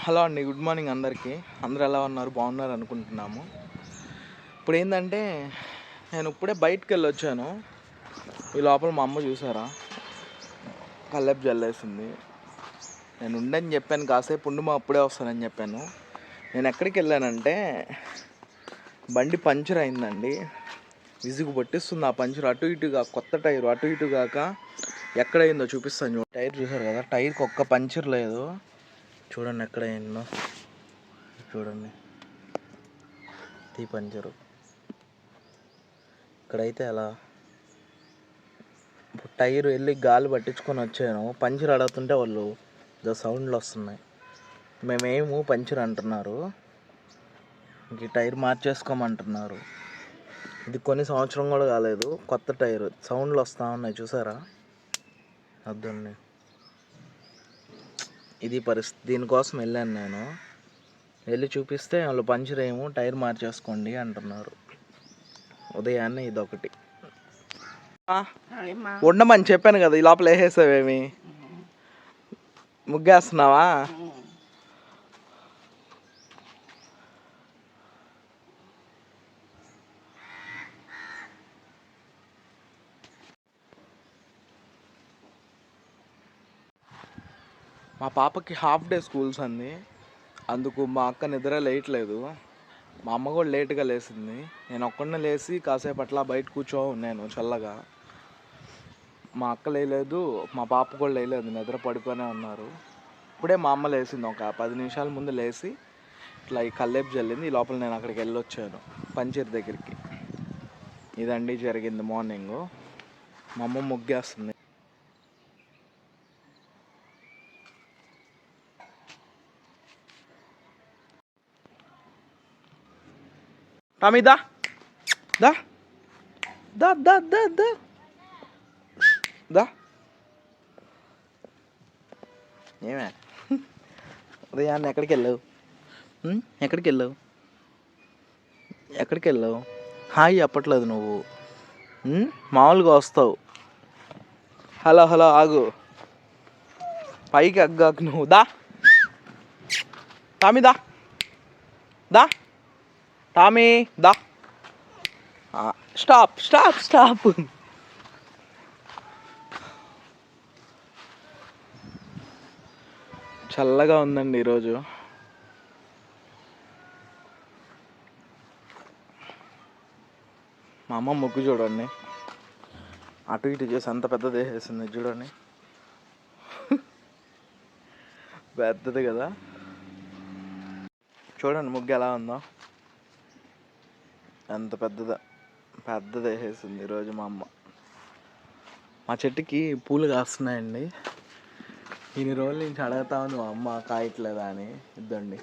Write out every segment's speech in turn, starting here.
Hello అండి good morning అందరికీ. అందరు ఎలా ఉన్నారు? బాగున్నారు అనుకుంటున్నాము. ఇప్పుడు ఏంటంటే నేను ఇప్పుడే బయటకు వెళ్ళి వచ్చాను ఈ లోపల మా అమ్మ చూసారా? కల్లెపు జల్లేసింది. నేను ఉండని చెప్పాను కాసేపు ఉండి మా అప్పుడే వస్తానని చెప్పాను. నేను ఎక్కడికి వెళ్ళానంటే బండి పంచర్ అయిందండి. విసుగు పట్టిస్తుంది ఆ పంచర్. అటు ఇటుగా కొత్త టైర్. అటు ఇటు కాక ఎక్కడైందో చూపిస్తాను టైర్ చూసారు కదా టైర్కి ఒక్క పంచర్ లేదు. చూడండి ఎక్కడ ఎన్నో చూడండి. తీ పంచరు ఇక్కడైతే ఎలా ఇప్పుడు టైర్ వెళ్ళి గాలి పట్టించుకొని వచ్చాను. పంచర్ అడుగుతుంటే వాళ్ళు ద సౌండ్లు వస్తున్నాయి. మేమేమో పంచర్ అంటున్నారు. ఇంక ఈ టైర్ మార్చేసుకోమంటున్నారు. ఇది కొన్ని సంవత్సరం కూడా కాలేదు. కొత్త టైర్. సౌండ్లు వస్తూ ఉన్నాయి. చూసారా? వద్దండి ఇది పరిస్థితి దీనికోసం వెళ్ళాను నేను. వెళ్ళి చూపిస్తే వాళ్ళు పంచర్ ఏమో టైర్ మార్చేసుకోండి అంటున్నారు. ఉదయాన్నే ఇదొకటి. ఉండమని చెప్పాను కదా ఈ లోపల వేసేసావేమి? ముగ్గేస్తున్నావా? మా పాపకి హాఫ్ డే స్కూల్స్ అంది. అందుకు మా అక్క నిద్ర లేయట్లేదు. మా అమ్మ కూడా లేట్గా లేచింది నేను ఒక్కడినే లేచి కాసేపు అట్లా బయట కూర్చో ఉన్నాను చల్లగా. మా అక్క లేయలేదు మా పాప కూడా లేయలేదు నిద్ర పడుకొనే ఉన్నారు. ఇప్పుడే మా అమ్మ లేచింది ఒక పది నిమిషాల ముందు లేచి ఇట్లా ఈ కల్లేపు జల్లింది. ఈ లోపల నేను అక్కడికి వెళ్ళొచ్చాను పంచర్ దగ్గరికి. ఇదండి జరిగింది మార్నింగ్. మా అమ్మ ముగ్గేస్తుంది. టామీ దా దా దా దా dá, dá. Dá. ఏమే? ఉదయాన్నే ఎక్కడికి వెళ్ళావు? ఎక్కడికి వెళ్ళావు? ఎక్కడికి వెళ్ళావు? హాయ్ చెప్పట్లేదు నువ్వు. మామూలుగా వస్తావు. హలో హలో ఆగు. పైకి అగ్గాకు నువ్వు. దా. టామీ దా. దా. టామీ దా స్టాప్ స్టాప్ స్టాప్ చల్లగా ఉందండి ఈరోజు. మా అమ్మ ముగ్గు చూడండి. అటు ఇటు చేసి అంత పెద్దది వేసేసింది చూడండి. పెద్దది కదా. చూడండి ముగ్గు ఎలా ఉందో. ఎంత పెద్దద పెద్దది వేసేసింది ఈరోజు మా అమ్మ. మా చెట్టుకి పూలు కాస్తున్నాయండి. ఇన్ని రోజుల నుంచి అడుగుతా ఉంది మా అమ్మ కాయట్లేదా అని ఇద్దండి.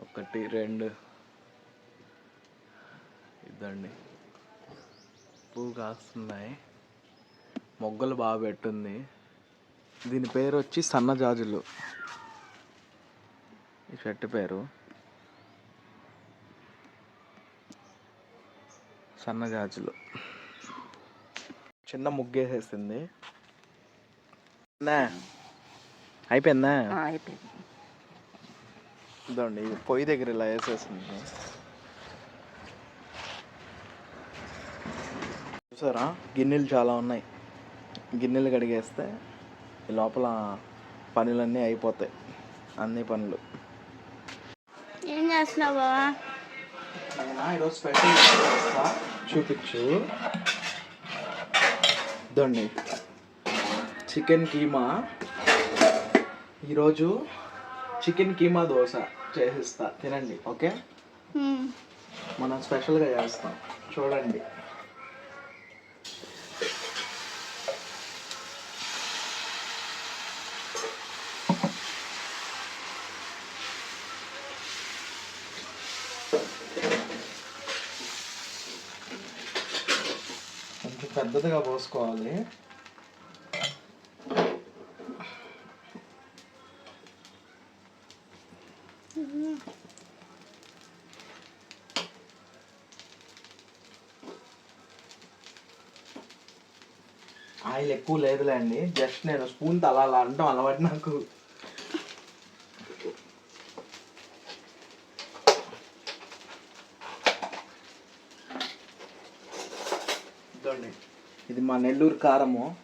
ఒకటి రెండు. ఇద్దండి. పువ్వు కాస్తున్నాయి. మొగ్గలు బాగా పెట్టుంది. దీని పేరు వచ్చి సన్నజాజులు ఈ చెట్టు పేరు. సన్నజాజులు చిన్న ముగ్గేసేసింది. అయిపోయిందా? అయిపోయింది. ఇదండి పొయ్యి దగ్గర ఇలా వేసేసింది. చూసారా? గిన్నెలు చాలా ఉన్నాయి. గిన్నెలు కడిగేస్తే ఈ లోపల పనులన్నీ అయిపోతాయి. అన్ని పనులు. ఏం చేస్తున్నావు బావా? నేనా ఈరోజు స్పెషల్ చేస్తా చూపించు. ఇదండి. చికెన్ కీమా. ఈరోజు చికెన్ కీమా దోశ చేసిస్తా. తినండి ఓకే. మనం స్పెషల్గా చేస్తాం. చూడండి. పెద్దదిగా పోసుకోవాలి. ఆయిల్ ఎక్కువ లేదులే అండి. జస్ట్ నేను స్పూన్తో అలా అలా అంటాం అలవాటు నాకు. Darling. ఇది మా నెల్లూరు కారము.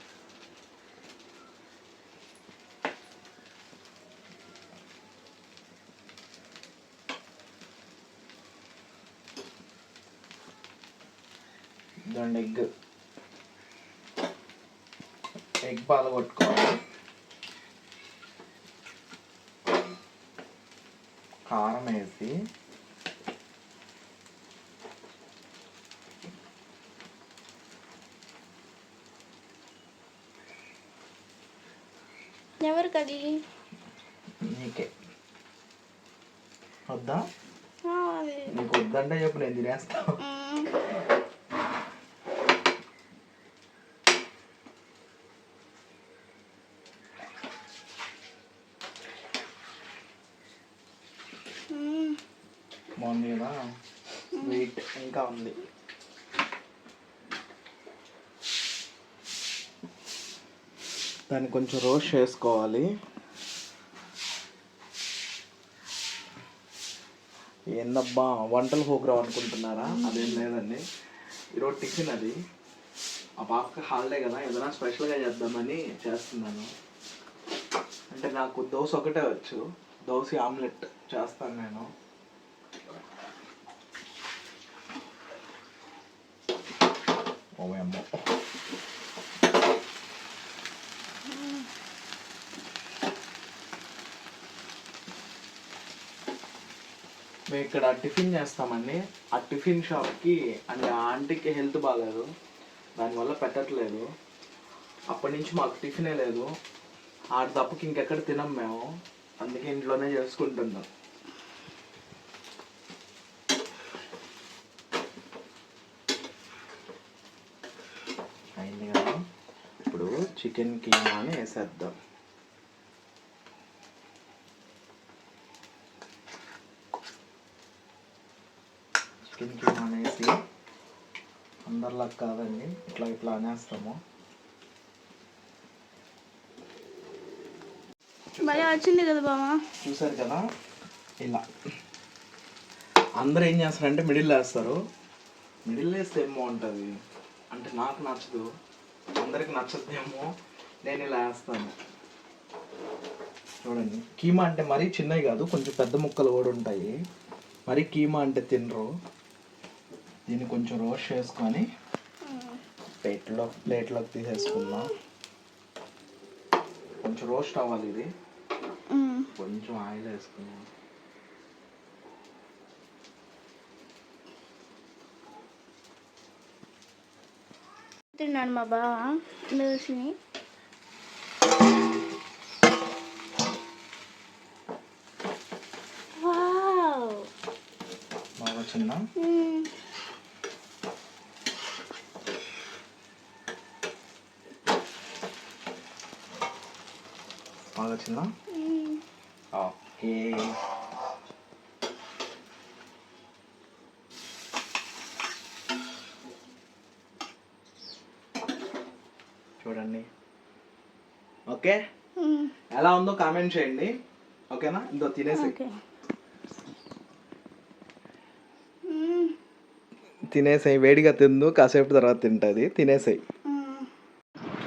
దాని ఎగ్. ఎగ్ పాల కొట్టుకోవాలి. కారం వేసి ఎవరికి అది నీకే. వద్దా? నీకు వద్దంటే చెప్పు నేను తినేస్తా మ్మ్. మ్మ్. బాగుంది కదా వెయిట్ ఇంకా ఉంది దాన్ని కొంచెం రోస్ట్ చేసుకోవాలి. ఏందబ్బా వంటలు హోగ్రావు అనుకుంటున్నారా? అదేం లేదండి. ఈరోజు టిఫిన్ అది. ఆ పాపకి హాలిడే కదా ఏదైనా స్పెషల్గా చేద్దామని చేస్తున్నాను. అంటే నాకు దోశ ఒకటే వచ్చు. దోశ ఆమ్లెట్ చేస్తాను నేను. ఓయమ్మో మేము ఇక్కడ టిఫిన్ చేస్తామండి. ఆ టిఫిన్ షాప్కి అంటే ఆ ఆంటీకి హెల్త్ బాగాలేదు దానివల్ల పెట్టట్లేదు. అప్పటి నుంచి మాకు టిఫినే లేదు. ఆడ తప్పకి ఇంకెక్కడ తినం మేము. అందుకే ఇంట్లోనే చేసుకుంటున్నాం అయింది కదా ఇప్పుడు చికెన్ కీమాని వేసేద్దాం. చికెన్ కీమా అనేసి అందరిలా కాదండి ఇట్లా ఇట్లా అనేస్తాము. భలే వచ్చింది కదా బావా? చూసారు కదా? ఇలా. అందరూ ఏం చేస్తారంటే మిడిల్ వేస్తారు. మిడిల్ వేస్తే ఏమో ఉంటుంది అంటే నాకు నచ్చదు. అందరికి నచ్చదేమో నేను ఇలా వేస్తాను. చూడండి కీమా అంటే మరీ చిన్నవి కాదు కొంచెం పెద్ద ముక్కలు కూడా ఉంటాయి. మరి కీమా అంటే తినరు. దీన్ని కొంచెం రోస్ట్ చేసుకొని ప్లేట్లో ప్లేట్లోకి తీసేసుకుందాం. కొంచెం రోస్ట్ అవ్వాలి ఇది. కొంచెం ఆయిల్ వేసుకున్నాం తిన్నాడు మా బావ బాగా చిన్న. బాగా చిన్న. ఓకే. చూడండి. ఓకే. ఎలా ఉందో కామెంట్ చేయండి. ఓకేనా? ఇందో తినేసి. తినేసాయి వేడిగా తిందు కాసేపు తర్వాత తింటుంది. తినేసాయి.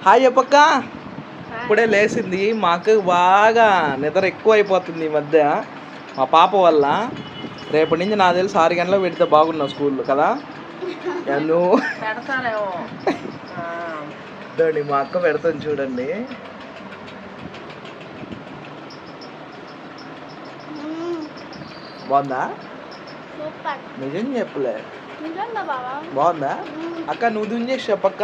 హాయ్ చెప్పక్క ఇప్పుడే లేచింది. మాకు బాగా నిద్ర ఎక్కువ అయిపోతుంది ఈ మధ్య మా పాప వల్ల. రేపటి నుంచి నాకు తెలిసి ఆరు గంటలకు పెడితే బాగున్నావు స్కూల్లో కదా? నువ్వు. చూడండి మా అక్క పెడుతుంది చూడండి. బాగుందా? నిజం చెప్పలే. బాగుందా. అక్క నువ్వు దుంజేసి చెప్పక్క?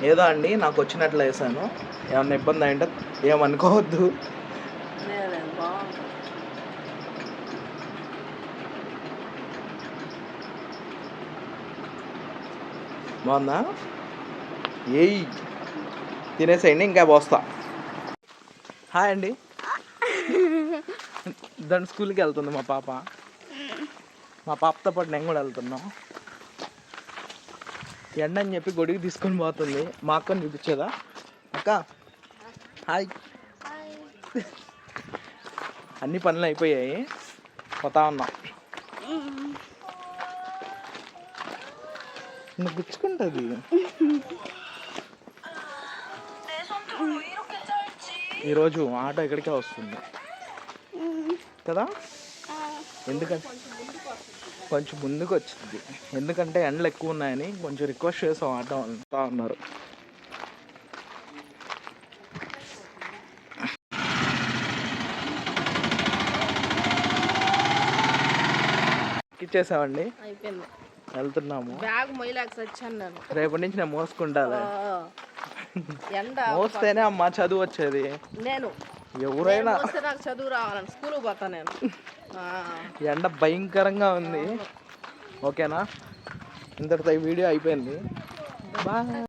ఏదో అండి నాకు వచ్చినట్లు వేసాను ఏమన్నా ఇబ్బంది అయింటే ఏమనుకోవద్దు. బాగుందా? ఏయ్ తినేసేయండి ఇంకా పోస్తా. హాయ్ అండి. దాని స్కూల్కి వెళ్తుంది మా పాప. మా పాపతో పాటు నేను కూడా వెళ్తున్నాం. ఎండ అని చెప్పి గొడుగు తీసుకొని పోతుంది. మా అక్కని చూపించేదా? అక్క హాయ్. అన్ని పనులు అయిపోయాయి. పోతా ఉన్నాం. నువ్వు గుచ్చుకుంటుంది ఈరోజు ఆటో ఇక్కడికే వస్తుంది. కదా? ఎందుకంటే కొంచెం ముందుకు వచ్చింది ఎందుకంటే ఎండలు ఎక్కువ ఉన్నాయని కొంచెం రిక్వెస్ట్ చేసాం ఆటో అంతా ఉన్నారు ఇచ్చేసామండి. అయిపోయింది. వెళ్తున్నాము. బ్యాగ్ మొయ్యలేక వచ్చాను నేను రేపటి నుంచి నేను మోసుకుంటాను ఎండ మోస్తేనే అమ్మా చదువు వచ్చేది. నేను ఎవరైనా నాకు చదువు రావాలని స్కూల్కి పోతా నేను. ఎండ భయంకరంగా ఉంది. ఓకేనా? ఇంతటితో ఈ వీడియో అయిపోయింది. బాయ్.